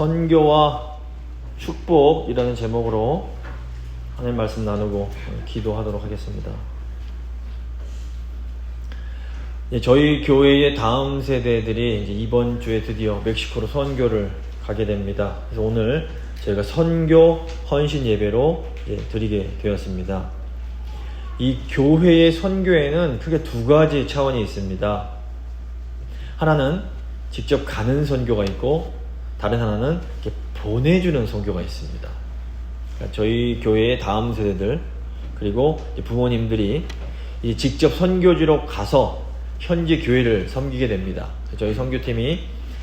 선교와 축복이라는 제목으로 하나님 말씀 나누고 기도하도록 하겠습니다. 예, 저희 교회의 다음 세대들이 이번 주에 드디어 멕시코로 선교를 가게 됩니다. 그래서 오늘 저희가 선교 헌신 예배로 예, 드리게 되었습니다. 이 교회의 선교에는 크게 두 가지 차원이 있습니다. 하나는 직접 가는 선교가 있고 다른 하나는 이렇게 보내주는 선교가 있습니다. 그러니까 저희 교회의 다음 세대들 그리고 부모님들이 이 직접 선교지로 가서 현지 교회를 섬기게 됩니다. 저희 선교팀이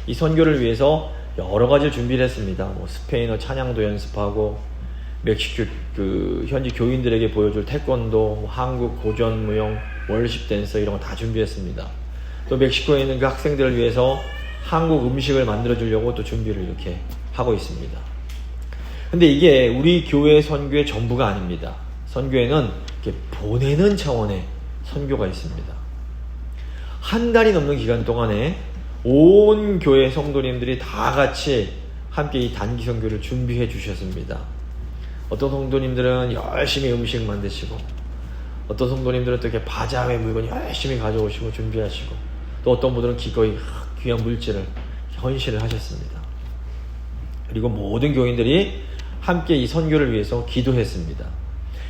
이 선교를 위해서 여러 가지 준비를 했습니다. 뭐 스페인어 찬양도 연습하고 멕시코 그 현지 교인들에게 보여줄 태권도, 한국 고전 무용, 월십 댄서 이런 거 다 준비했습니다. 또 멕시코에 있는 그 학생들을 위해서 한국 음식을 만들어 주려고 또 준비를 이렇게 하고 있습니다. 근데 이게 우리 교회 선교의 전부가 아닙니다. 선교에는 이렇게 보내는 차원의 선교가 있습니다. 한 달이 넘는 기간 동안에 온 교회 성도님들이 다 같이 함께 이 단기 선교를 준비해 주셨습니다. 어떤 성도님들은 열심히 음식 만드시고, 어떤 성도님들은 또 이렇게 바자회 물건 열심히 가져오시고 준비하시고, 또 어떤 분들은 기꺼이 귀한 물질을 헌신을 하셨습니다. 그리고 모든 교인들이 함께 이 선교를 위해서 기도했습니다.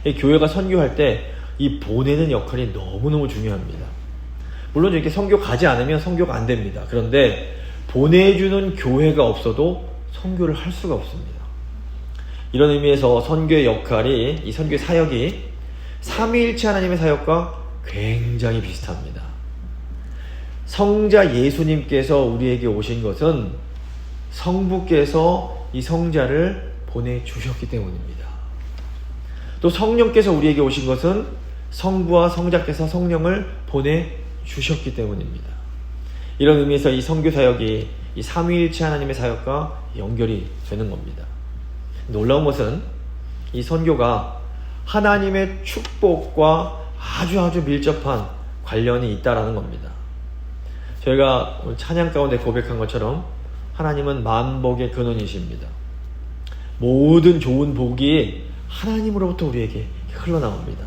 이 교회가 선교할 때 이 보내는 역할이 너무너무 중요합니다. 물론 이렇게 선교 가지 않으면 선교가 안 됩니다. 그런데 보내주는 교회가 없어도 선교를 할 수가 없습니다. 이런 의미에서 선교의 역할이 이 선교의 사역이 삼위일체 하나님의 사역과 굉장히 비슷합니다. 성자 예수님께서 우리에게 오신 것은 성부께서 이 성자를 보내주셨기 때문입니다. 또 성령께서 우리에게 오신 것은 성부와 성자께서 성령을 보내주셨기 때문입니다. 이런 의미에서 이 성교 사역이 이 삼위일체 하나님의 사역과 연결이 되는 겁니다. 놀라운 것은 이 선교가 하나님의 축복과 아주 아주 밀접한 관련이 있다라는 겁니다. 저희가 찬양 가운데 고백한 것처럼 하나님은 만복의 근원이십니다. 모든 좋은 복이 하나님으로부터 우리에게 흘러나옵니다.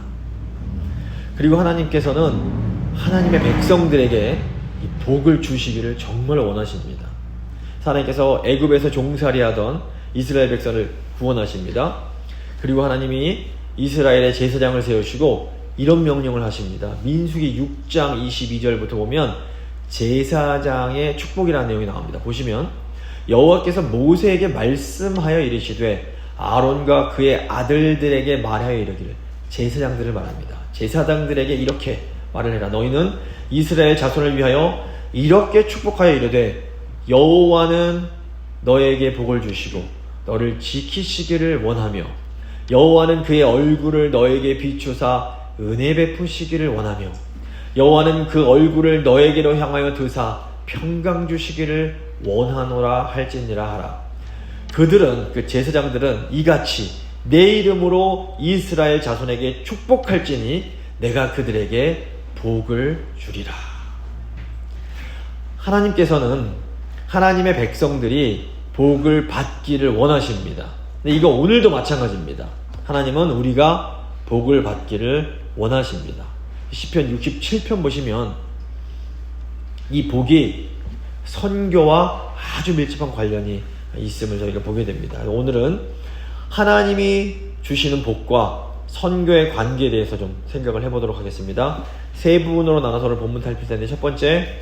그리고 하나님께서는 하나님의 백성들에게 이 복을 주시기를 정말 원하십니다. 하나님께서 애굽에서 종살이하던 이스라엘 백성을 구원하십니다. 그리고 하나님이 이스라엘의 제사장을 세우시고 이런 명령을 하십니다. 민수기 6장 22절부터 보면 제사장의 축복이라는 내용이 나옵니다. 보시면 여호와께서 모세에게 말씀하여 이르시되 아론과 그의 아들들에게 말하여 이르기를 제사장들을 말합니다. 제사장들에게 이렇게 말을 해라. 너희는 이스라엘 자손을 위하여 이렇게 축복하여 이르되 여호와는 너에게 복을 주시고 너를 지키시기를 원하며 여호와는 그의 얼굴을 너에게 비추사 은혜 베푸시기를 원하며 여호와는 그 얼굴을 너에게로 향하여 드사 평강 주시기를 원하노라 할지니라 하라. 그들은 그 제사장들은 이같이 내 이름으로 이스라엘 자손에게 축복할지니 내가 그들에게 복을 주리라. 하나님께서는 하나님의 백성들이 복을 받기를 원하십니다. 근데 이거 오늘도 마찬가지입니다. 하나님은 우리가 복을 받기를 원하십니다. 시편 67편 보시면 이 복이 선교와 아주 밀접한 관련이 있음을 저희가 보게 됩니다. 오늘은 하나님이 주시는 복과 선교의 관계에 대해서 좀 생각을 해보도록 하겠습니다. 세 부분으로 나눠서 본문 텐데 첫 번째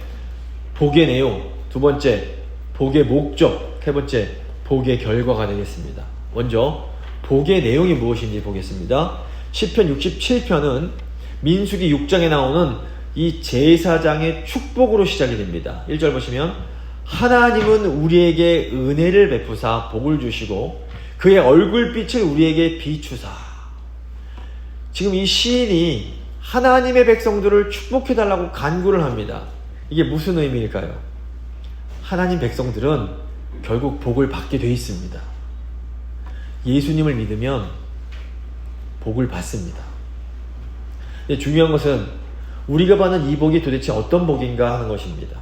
복의 내용, 두 번째 복의 목적, 세 번째 복의 결과가 되겠습니다. 먼저 복의 내용이 무엇인지 보겠습니다. 10편 67편은 민수기 6장에 나오는 이 제사장의 축복으로 시작이 됩니다. 1절 보시면 하나님은 우리에게 은혜를 베푸사 복을 주시고 그의 얼굴빛을 우리에게 비추사 지금 이 시인이 하나님의 백성들을 축복해 달라고 간구를 합니다. 이게 무슨 의미일까요? 하나님 백성들은 결국 복을 받게 돼 있습니다. 예수님을 믿으면 복을 받습니다. 중요한 것은 우리가 받는 이 복이 도대체 어떤 복인가 하는 것입니다.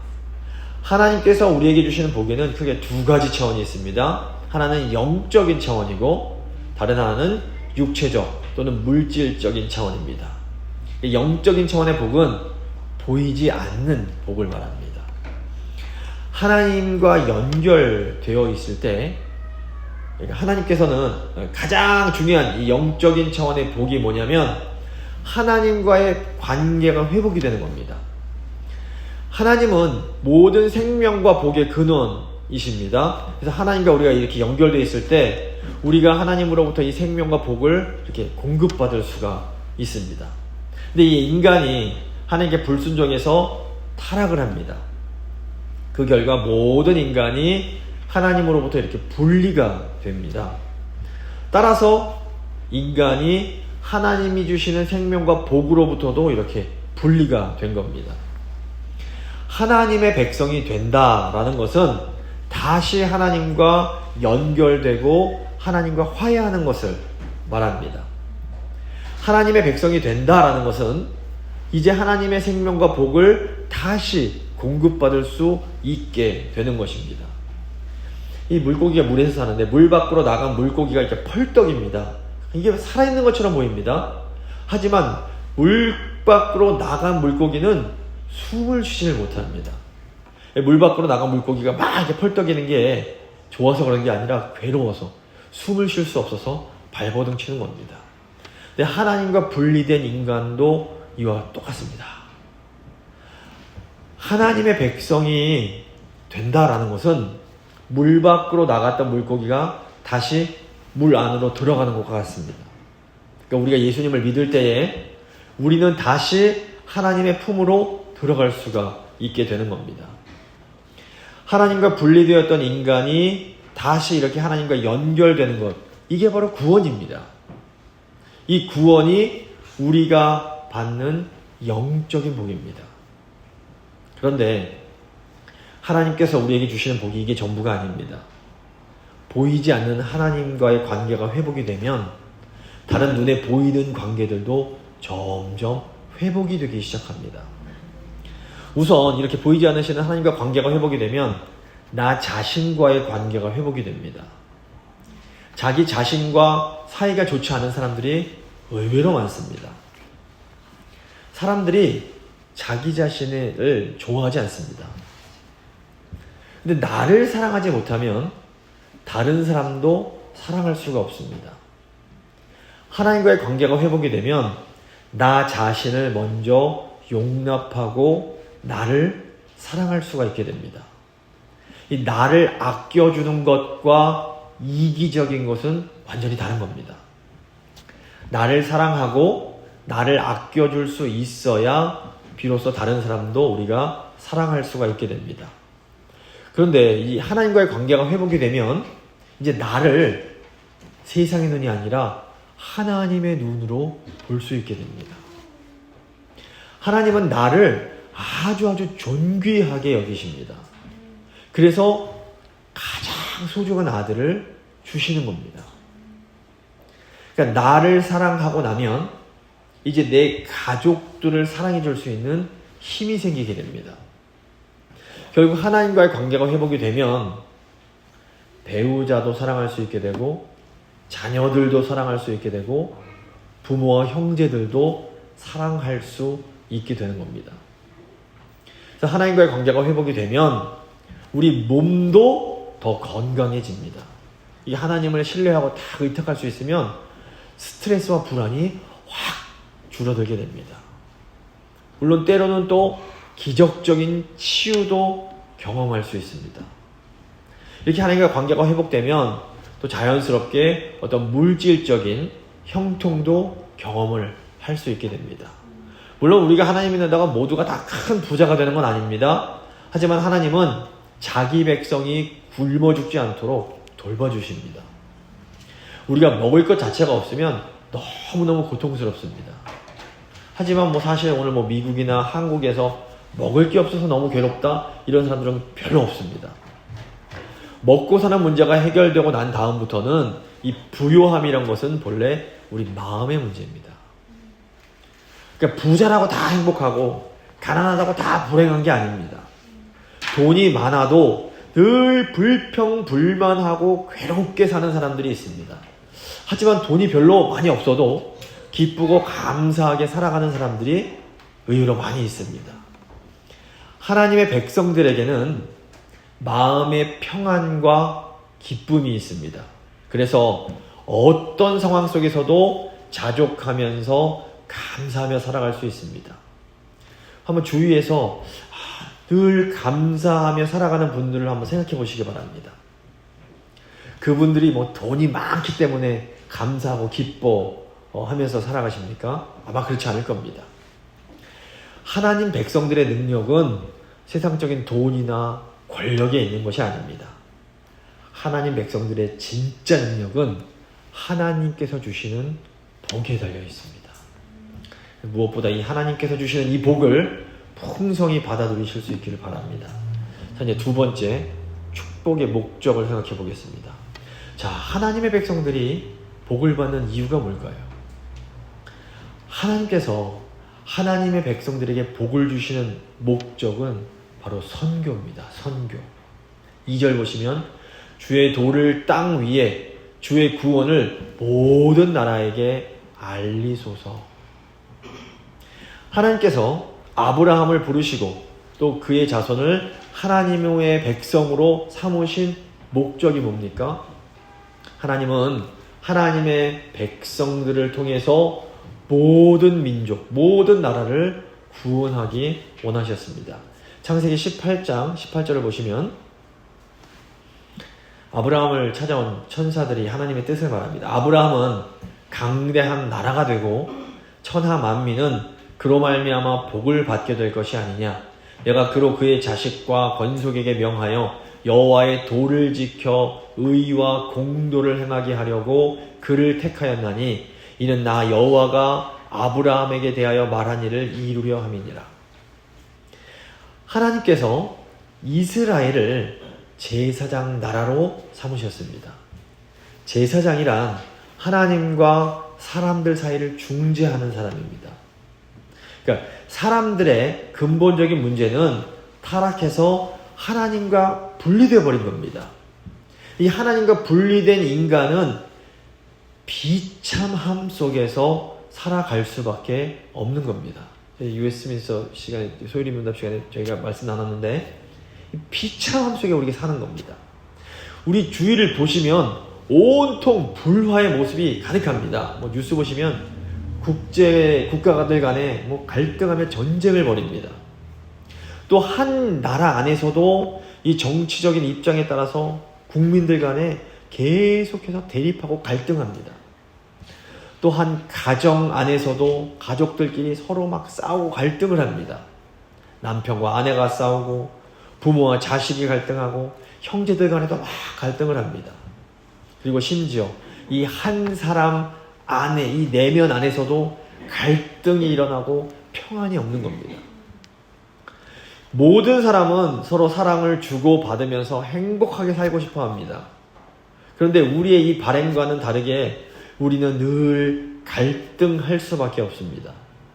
하나님께서 우리에게 주시는 복에는 크게 두 가지 차원이 있습니다. 하나는 영적인 차원이고 다른 하나는 육체적 또는 물질적인 차원입니다. 이 영적인 차원의 복은 보이지 않는 복을 말합니다. 하나님과 연결되어 있을 때 그러니까 하나님께서는 가장 중요한 이 영적인 차원의 복이 뭐냐면 하나님과의 관계가 회복이 되는 겁니다. 하나님은 모든 생명과 복의 근원이십니다. 그래서 하나님과 우리가 이렇게 연결되어 있을 때 우리가 하나님으로부터 이 생명과 복을 이렇게 공급받을 수가 있습니다. 근데 이 인간이 하나님께 불순종해서 타락을 합니다. 그 결과 모든 인간이 하나님으로부터 이렇게 분리가 됩니다. 따라서 인간이 하나님이 주시는 생명과 복으로부터도 이렇게 분리가 된 겁니다. 하나님의 백성이 된다라는 것은 다시 하나님과 연결되고 하나님과 화해하는 것을 말합니다. 하나님의 백성이 된다라는 것은 이제 하나님의 생명과 복을 다시 공급받을 수 있게 되는 것입니다. 이 물고기가 물에서 사는데 물 밖으로 나간 물고기가 이렇게 펄떡입니다. 이게 살아있는 것처럼 보입니다. 하지만 물 밖으로 나간 물고기는 숨을 쉬지를 못합니다. 물 밖으로 나간 물고기가 막 이렇게 펄떡이는 게 좋아서 그런 게 아니라 괴로워서 숨을 쉴 수 없어서 발버둥 치는 겁니다. 근데 하나님과 분리된 인간도 이와 똑같습니다. 하나님의 백성이 된다라는 것은 물 밖으로 나갔던 물고기가 다시 물 안으로 들어가는 것과 같습니다. 그러니까 우리가 예수님을 믿을 때에 우리는 다시 하나님의 품으로 들어갈 수가 있게 되는 겁니다. 하나님과 분리되었던 인간이 다시 이렇게 하나님과 연결되는 것, 이게 바로 구원입니다. 이 구원이 우리가 받는 영적인 복입니다. 그런데 하나님께서 우리에게 주시는 복이 이게 전부가 아닙니다. 보이지 않는 하나님과의 관계가 회복이 되면 다른 눈에 보이는 관계들도 점점 회복이 되기 시작합니다. 우선 이렇게 보이지 않으시는 하나님과 관계가 회복이 되면 나 자신과의 관계가 회복이 됩니다. 자기 자신과 사이가 좋지 않은 사람들이 의외로 많습니다. 사람들이 자기 자신을 좋아하지 않습니다. 근데 나를 사랑하지 못하면 다른 사람도 사랑할 수가 없습니다. 하나님과의 관계가 회복이 되면 나 자신을 먼저 용납하고 나를 사랑할 수가 있게 됩니다. 이 나를 아껴주는 것과 이기적인 것은 완전히 다른 겁니다. 나를 사랑하고 나를 아껴줄 수 있어야 비로소 다른 사람도 우리가 사랑할 수가 있게 됩니다. 그런데 이 하나님과의 관계가 회복이 되면 이제 나를 세상의 눈이 아니라 하나님의 눈으로 볼 수 있게 됩니다. 하나님은 나를 아주 아주 존귀하게 여기십니다. 그래서 가장 소중한 아들을 주시는 겁니다. 그러니까 나를 사랑하고 나면 이제 내 가족들을 사랑해 줄 수 있는 힘이 생기게 됩니다. 결국 하나님과의 관계가 회복이 되면 배우자도 사랑할 수 있게 되고 자녀들도 사랑할 수 있게 되고 부모와 형제들도 사랑할 수 있게 되는 겁니다. 그래서 하나님과의 관계가 회복이 되면 우리 몸도 더 건강해집니다. 이 하나님을 신뢰하고 다 의탁할 수 있으면 스트레스와 불안이 확 줄어들게 됩니다. 물론 때로는 또 기적적인 치유도 경험할 수 있습니다. 이렇게 하나님과 관계가 회복되면 또 자연스럽게 어떤 물질적인 형통도 경험을 할 수 있게 됩니다. 물론 우리가 하나님 믿는다고 모두가 다 큰 부자가 되는 건 아닙니다. 하지만 하나님은 자기 백성이 굶어 죽지 않도록 돌봐주십니다. 우리가 먹을 것 자체가 없으면 너무너무 고통스럽습니다. 하지만 뭐 사실 오늘 뭐 미국이나 한국에서 먹을 게 없어서 너무 괴롭다 이런 사람들은 별로 없습니다. 먹고 사는 문제가 해결되고 난 다음부터는 이 부요함이란 것은 본래 우리 마음의 문제입니다. 그러니까 부자라고 다 행복하고 가난하다고 다 불행한 게 아닙니다. 돈이 많아도 늘 불평불만하고 괴롭게 사는 사람들이 있습니다. 하지만 돈이 별로 많이 없어도 기쁘고 감사하게 살아가는 사람들이 의외로 많이 있습니다. 하나님의 백성들에게는 마음의 평안과 기쁨이 있습니다. 그래서 어떤 상황 속에서도 자족하면서 감사하며 살아갈 수 있습니다. 한번 주위에서 아, 늘 감사하며 살아가는 분들을 한번 생각해 보시기 바랍니다. 그분들이 뭐 돈이 많기 때문에 감사하고 기뻐 하면서 살아가십니까? 아마 그렇지 않을 겁니다. 하나님 백성들의 능력은 세상적인 돈이나 권력에 있는 것이 아닙니다. 하나님 백성들의 진짜 능력은 하나님께서 주시는 복에 달려 있습니다. 무엇보다 이 하나님께서 주시는 이 복을 풍성히 받아 누리실 수 있기를 바랍니다. 자, 이제 두 번째 축복의 목적을 생각해 보겠습니다. 자, 하나님의 백성들이 복을 받는 이유가 뭘까요? 하나님께서 하나님의 백성들에게 복을 주시는 목적은 바로 선교입니다. 선교. 2절 보시면 주의 도를 땅 위에 주의 구원을 모든 나라에게 알리소서. 하나님께서 아브라함을 부르시고 또 그의 자손을 하나님의 백성으로 삼으신 목적이 뭡니까? 하나님은 하나님의 백성들을 통해서 모든 민족, 모든 나라를 구원하기 원하셨습니다. 창세기 18장 18절을 보시면 아브라함을 찾아온 천사들이 하나님의 뜻을 말합니다. 아브라함은 강대한 나라가 되고 천하 만민은 그로 말미암아 복을 받게 될 것이 아니냐. 내가 그로 그의 자식과 건속에게 명하여 여호와의 도를 지켜 의와 공도를 행하게 하려고 그를 택하였나니 이는 나 여호와가 아브라함에게 대하여 말한 일을 이루려 함이니라. 하나님께서 이스라엘을 제사장 나라로 삼으셨습니다. 제사장이란 하나님과 사람들 사이를 중재하는 사람입니다. 그러니까 사람들의 근본적인 문제는 타락해서 하나님과 분리되어 버린 겁니다. 이 하나님과 분리된 인간은 비참함 속에서 살아갈 수밖에 없는 겁니다. 유에스민서 시간에 소율이 문답 시간에 저희가 말씀 나눴는데 비참함 속에 우리가 사는 겁니다. 우리 주위를 보시면 온통 불화의 모습이 가득합니다. 뭐 뉴스 보시면 국제 국가들 간에 뭐 갈등하며 전쟁을 벌입니다. 또 한 나라 안에서도 이 정치적인 입장에 따라서 국민들 간에 계속해서 대립하고 갈등합니다. 또한 가정 안에서도 가족들끼리 서로 막 싸우고 갈등을 합니다. 남편과 아내가 싸우고 부모와 자식이 갈등하고 형제들 간에도 막 갈등을 합니다. 그리고 심지어 이 한 사람 안에 이 내면 안에서도 갈등이 일어나고 평안이 없는 겁니다. 모든 사람은 서로 사랑을 주고 받으면서 행복하게 살고 싶어 합니다. 그런데 우리의 이 바램과는 다르게 우리는 늘 갈등할 수밖에 없습니다.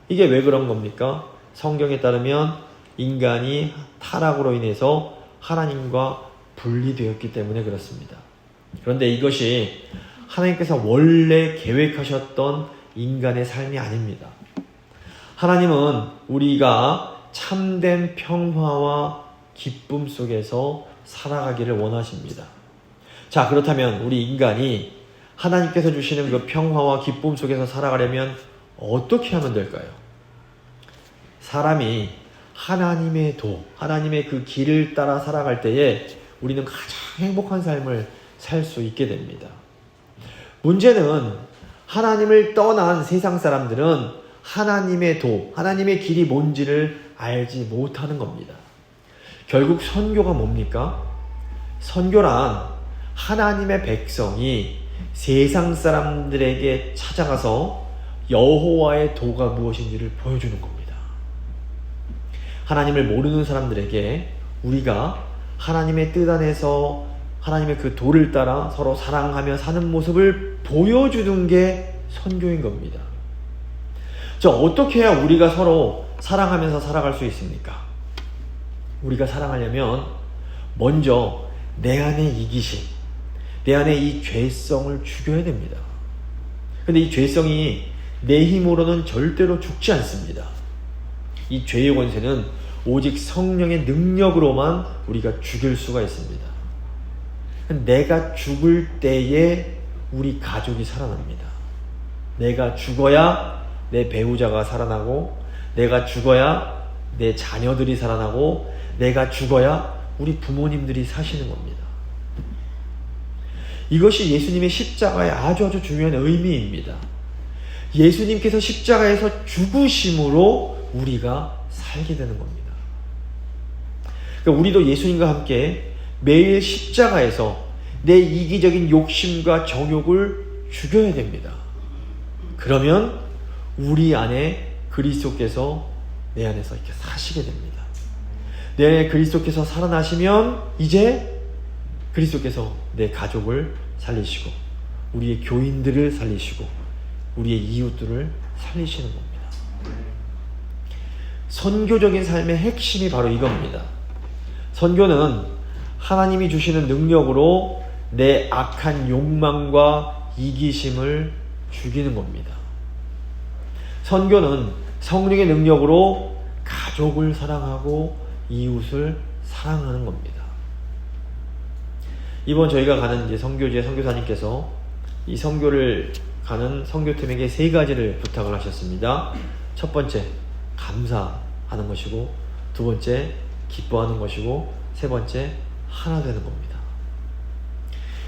이게 왜 그런 겁니까? 성경에 따르면 인간이 타락으로 인해서 하나님과 분리되었기 때문에 그렇습니다. 그런데 이것이 하나님께서 원래 계획하셨던 인간의 삶이 아닙니다. 하나님은 우리가 참된 평화와 기쁨 속에서 살아가기를 원하십니다. 자, 그렇다면 우리 인간이 하나님께서 주시는 그 평화와 기쁨 속에서 살아가려면 어떻게 하면 될까요? 사람이 하나님의 도, 하나님의 그 길을 따라 살아갈 때에 우리는 가장 행복한 삶을 살 수 있게 됩니다. 문제는 하나님을 떠난 세상 사람들은 하나님의 도, 하나님의 길이 뭔지를 알지 못하는 겁니다. 결국 선교가 뭡니까? 선교란 하나님의 백성이 세상 사람들에게 찾아가서 여호와의 도가 무엇인지를 보여주는 겁니다. 하나님을 모르는 사람들에게 우리가 하나님의 뜻 안에서 하나님의 그 도를 따라 서로 사랑하며 사는 모습을 보여주는 게 선교인 겁니다. 자, 어떻게 해야 우리가 서로 사랑하면서 살아갈 수 있습니까? 우리가 사랑하려면 먼저 내 안에 이기심, 내 안에 이 죄성을 죽여야 됩니다. 근데 이 죄성이 내 힘으로는 절대로 죽지 않습니다. 이 죄의 권세는 오직 성령의 능력으로만 우리가 죽일 수가 있습니다. 내가 죽을 때에 우리 가족이 살아납니다. 내가 죽어야 내 배우자가 살아나고, 내가 죽어야 내 자녀들이 살아나고, 내가 죽어야 우리 부모님들이 사시는 겁니다. 이것이 예수님의 십자가의 아주 아주 중요한 의미입니다. 예수님께서 십자가에서 죽으심으로 우리가 살게 되는 겁니다. 그러니까 우리도 예수님과 함께 매일 십자가에서 내 이기적인 욕심과 정욕을 죽여야 됩니다. 그러면 우리 안에 그리스도께서 내 안에서 이렇게 사시게 됩니다. 내 안에 그리스도께서 살아나시면 이제 그리스도께서 내 가족을 살리시고 우리의 교인들을 살리시고 우리의 이웃들을 살리시는 겁니다. 선교적인 삶의 핵심이 바로 이겁니다. 선교는 하나님이 주시는 능력으로 내 악한 욕망과 이기심을 죽이는 겁니다. 선교는 성령의 능력으로 가족을 사랑하고 이웃을 사랑하는 겁니다. 이번 저희가 가는 이제 선교지의 선교사님께서 이 선교를 가는 선교팀에게 세 가지를 부탁을 하셨습니다. 첫 번째, 감사하는 것이고, 두 번째, 기뻐하는 것이고, 세 번째, 하나 되는 겁니다.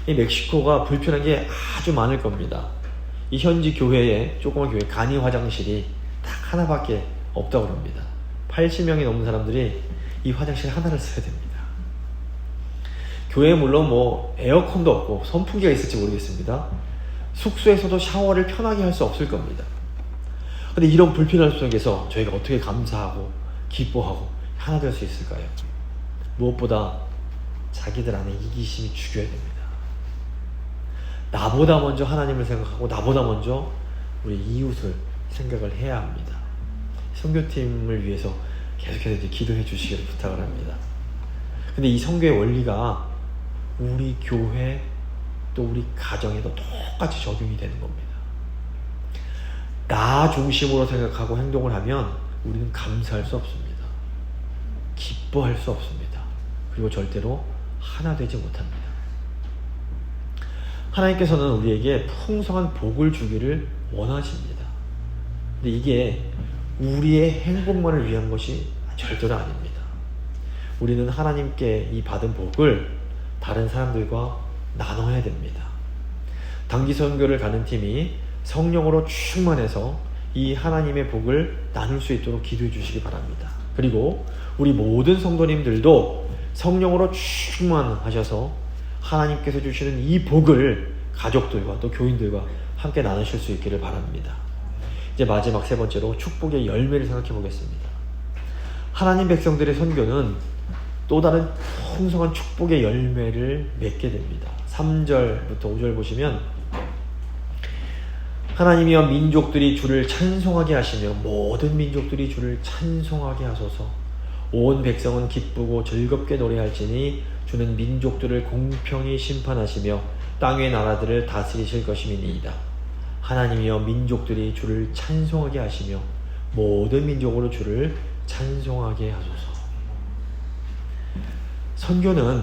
이 멕시코가 불편한 게 아주 많을 겁니다. 이 현지 교회에, 조그만 교회 간이 화장실이 딱 하나밖에 없다고 합니다. 80명이 넘는 사람들이 이 화장실 하나를 써야 됩니다. 교회에 물론 뭐 에어컨도 없고 선풍기가 있을지 모르겠습니다. 숙소에서도 샤워를 편하게 할 수 없을 겁니다. 근데 이런 불편함 속에서 저희가 어떻게 감사하고 기뻐하고 하나 될 수 있을까요? 무엇보다 자기들 안에 이기심이 죽여야 됩니다. 나보다 먼저 하나님을 생각하고 나보다 먼저 우리 이웃을 생각을 해야 합니다. 선교팀을 위해서 계속해서 이제 기도해 주시기를 부탁을 합니다. 근데 이 선교의 원리가 우리 교회 또 우리 가정에도 똑같이 적용이 되는 겁니다. 나 중심으로 생각하고 행동을 하면 우리는 감사할 수 없습니다. 기뻐할 수 없습니다. 그리고 절대로 하나 되지 못합니다. 하나님께서는 우리에게 풍성한 복을 주기를 원하십니다. 근데 이게 우리의 행복만을 위한 것이 절대로 아닙니다. 우리는 하나님께 이 받은 복을 다른 사람들과 나눠야 됩니다. 단기 선교를 가는 팀이 성령으로 충만해서 이 하나님의 복을 나눌 수 있도록 기도해 주시기 바랍니다. 그리고 우리 모든 성도님들도 성령으로 충만하셔서 하나님께서 주시는 이 복을 가족들과 또 교인들과 함께 나누실 수 있기를 바랍니다. 이제 마지막 세 번째로 축복의 열매를 생각해 보겠습니다. 하나님 백성들의 선교는 또 다른 풍성한 축복의 열매를 맺게 됩니다. 3절부터 5절 보시면 하나님이여 민족들이 주를 찬송하게 하시며 모든 민족들이 주를 찬송하게 하소서 온 백성은 기쁘고 즐겁게 노래할지니 주는 민족들을 공평히 심판하시며 땅의 나라들을 다스리실 것임이니이다. 하나님이여 민족들이 주를 찬송하게 하시며 모든 민족으로 주를 찬송하게 하소서. 선교는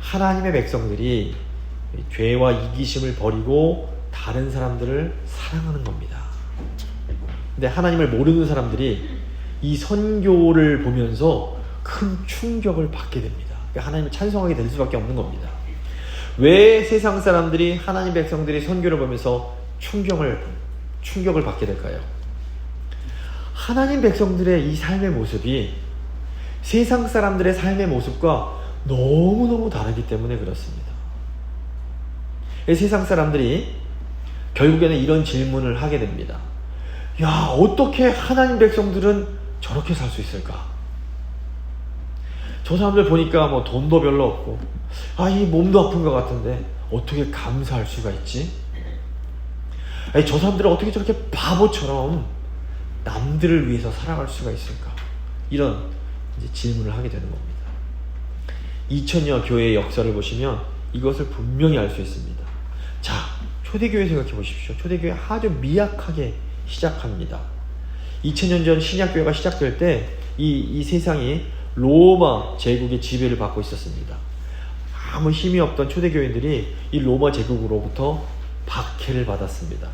하나님의 백성들이 죄와 이기심을 버리고 다른 사람들을 사랑하는 겁니다. 근데 하나님을 모르는 사람들이 이 선교를 보면서 큰 충격을 받게 됩니다. 그러니까 하나님을 찬송하게 될 수밖에 없는 겁니다. 왜 세상 사람들이 하나님 백성들이 선교를 보면서 충격을 충격을 받게 될까요? 하나님 백성들의 이 삶의 모습이 세상 사람들의 삶의 모습과 너무너무 다르기 때문에 그렇습니다. 세상 사람들이 결국에는 이런 질문을 하게 됩니다. 야, 어떻게 하나님 백성들은 저렇게 살 수 있을까? 저 사람들 보니까 뭐 돈도 별로 없고, 아, 이 몸도 아픈 것 같은데, 어떻게 감사할 수가 있지? 아니, 저 사람들은 어떻게 저렇게 바보처럼 남들을 위해서 살아갈 수가 있을까? 이런 이제 질문을 하게 되는 겁니다. 2000여 교회의 역사를 보시면 이것을 분명히 알 수 있습니다. 자, 초대교회 생각해 보십시오. 초대교회 아주 미약하게 시작합니다. 2000년 전 신약교회가 시작될 때 이 이 세상이 로마 제국의 지배를 받고 있었습니다. 아무 힘이 없던 초대교인들이 이 로마 제국으로부터 박해를 받았습니다.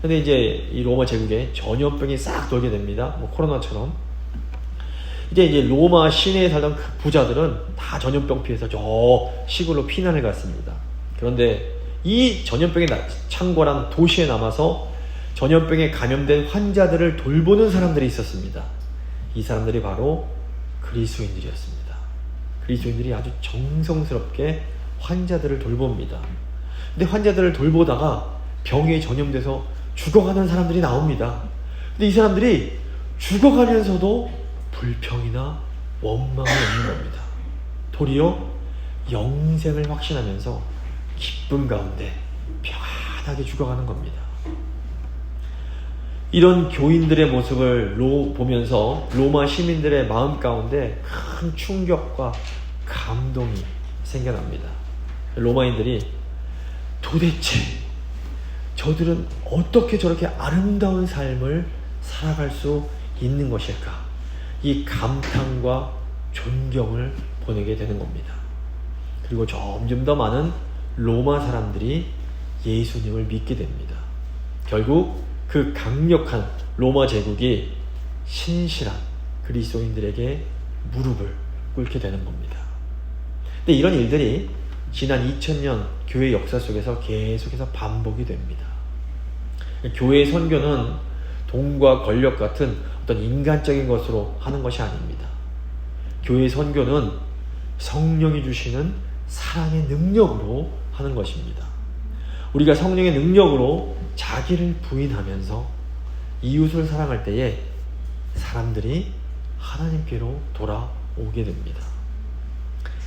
근데 이제 이 로마 제국에 전염병이 싹 돌게 됩니다. 뭐 코로나처럼. 이제 이제 로마 시내에 살던 그 부자들은 다 전염병 피해서 저 시골로 피난을 갔습니다. 그런데 이 전염병에 나- 창궐한 도시에 남아서 전염병에 감염된 환자들을 돌보는 사람들이 있었습니다. 이 사람들이 바로 그리스도인들이었습니다. 그리스도인들이 아주 정성스럽게 환자들을 돌봅니다. 근데 환자들을 돌보다가 병에 전염돼서 죽어가는 사람들이 나옵니다. 근데 이 사람들이 죽어가면서도 불평이나 원망이 없는 겁니다. 도리어 영생을 확신하면서 기쁨 가운데 평안하게 죽어가는 겁니다. 이런 교인들의 모습을 로, 보면서 로마 시민들의 마음 가운데 큰 충격과 감동이 생겨납니다. 로마인들이 도대체 저들은 어떻게 저렇게 아름다운 삶을 살아갈 수 있는 것일까? 이 감탄과 존경을 보내게 되는 겁니다. 그리고 점점 더 많은 로마 사람들이 예수님을 믿게 됩니다. 결국 그 강력한 로마 제국이 신실한 그리스도인들에게 무릎을 꿇게 되는 겁니다. 근데 이런 일들이 지난 2000년 교회 역사 속에서 계속해서 반복이 됩니다. 교회의 선교는 돈과 권력 같은 어떤 인간적인 것으로 하는 것이 아닙니다. 교회의 선교는 성령이 주시는 사랑의 능력으로 하는 것입니다. 우리가 성령의 능력으로 자기를 부인하면서 이웃을 사랑할 때에 사람들이 하나님께로 돌아오게 됩니다.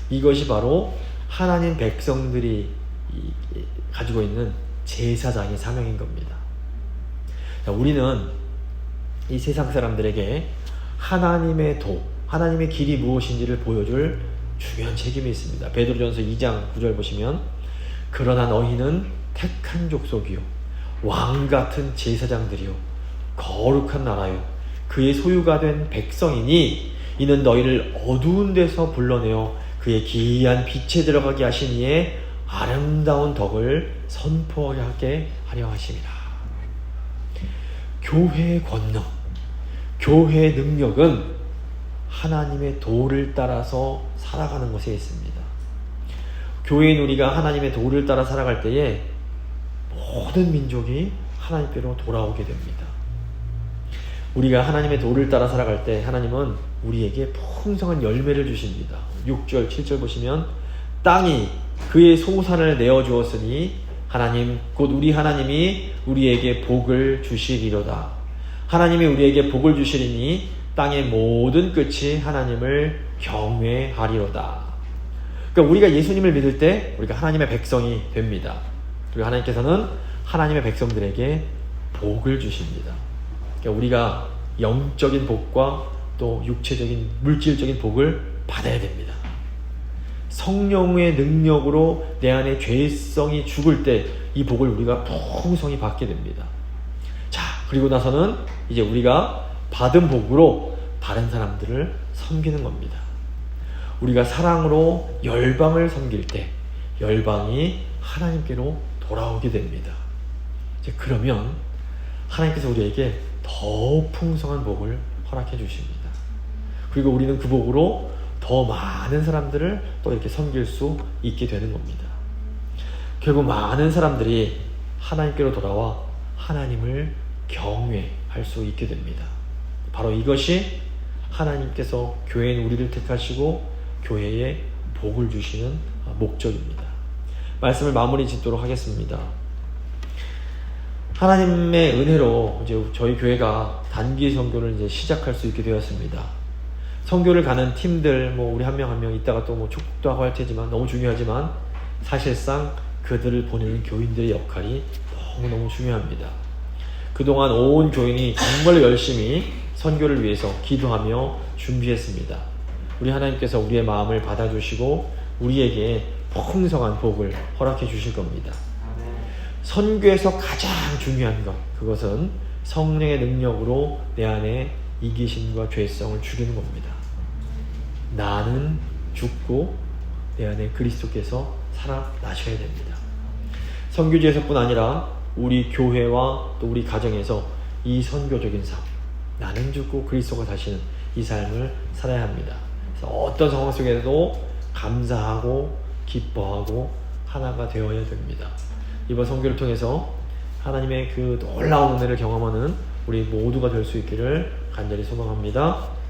이것이 바로 하나님 백성들이 가지고 있는 제사장의 사명인 겁니다. 자, 우리는 이 세상 사람들에게 하나님의 도, 하나님의 길이 무엇인지를 보여줄 중요한 책임이 있습니다. 베드로전서 2장 9절 보시면 그러나 너희는 택한 족속이요 왕 같은 제사장들이요 거룩한 나라요 그의 소유가 된 백성이니 이는 너희를 어두운 데서 불러내어 그의 기이한 빛에 들어가게 하신 이의 아름다운 덕을 선포하게 하려 하심이라. 교회의 권능, 교회의 능력은 하나님의 도를 따라서 살아가는 것에 있습니다. 교회인 우리가 하나님의 도를 따라 살아갈 때에 모든 민족이 하나님께로 돌아오게 됩니다. 우리가 하나님의 도를 따라 살아갈 때 하나님은 우리에게 풍성한 열매를 주십니다. 6절, 7절 보시면 땅이 그의 소산을 내어 주었으니 하나님 곧 우리 하나님이 우리에게 복을 주시리로다. 하나님이 우리에게 복을 주시리니 땅의 모든 끝이 하나님을 경외하리로다. 그러니까 우리가 예수님을 믿을 때 우리가 하나님의 백성이 됩니다. 그리고 하나님께서는 하나님의 백성들에게 복을 주십니다. 그러니까 우리가 영적인 복과 또 육체적인 물질적인 복을 받아야 됩니다. 성령의 능력으로 내 안에 죄성이 죽을 때 이 복을 우리가 풍성히 받게 됩니다. 자, 그리고 나서는 이제 우리가 받은 복으로 다른 사람들을 섬기는 겁니다. 우리가 사랑으로 열방을 섬길 때 열방이 하나님께로 돌아오게 됩니다. 이제 그러면 하나님께서 우리에게 더 풍성한 복을 허락해 주십니다. 그리고 우리는 그 복으로 더 많은 사람들을 또 이렇게 섬길 수 있게 되는 겁니다. 결국 많은 사람들이 하나님께로 돌아와 하나님을 경외 할 수 있게 됩니다. 바로 이것이 하나님께서 교회인 우리를 택하시고 교회에 복을 주시는 목적입니다. 말씀을 마무리 짓도록 하겠습니다. 하나님의 은혜로 이제 저희 교회가 단기 선교를 이제 시작할 수 있게 되었습니다. 선교를 가는 팀들 뭐 우리 한 명 한명 이따가 또 뭐 축복도 하고 할 테지만 너무 중요하지만 사실상 그들을 보내는 교인들의 역할이 너무너무 중요합니다. 그동안 온 교인이 정말 열심히 선교를 위해서 기도하며 준비했습니다. 우리 하나님께서 우리의 마음을 받아주시고 우리에게 풍성한 복을 허락해 주실 겁니다. 선교에서 가장 중요한 것, 그것은 성령의 능력으로 내 안에 이기심과 죄성을 죽이는 겁니다. 나는 죽고 내 안에 그리스도께서 살아나셔야 됩니다. 선교지에서뿐 아니라 우리 교회와 또 우리 가정에서 이 선교적인 삶, 나는 죽고 그리스도가 사시는 이 삶을 살아야 합니다. 그래서 어떤 상황 속에서도 감사하고 기뻐하고 하나가 되어야 됩니다. 이번 선교를 통해서 하나님의 그 놀라운 은혜를 경험하는 우리 모두가 될 수 있기를 간절히 소망합니다.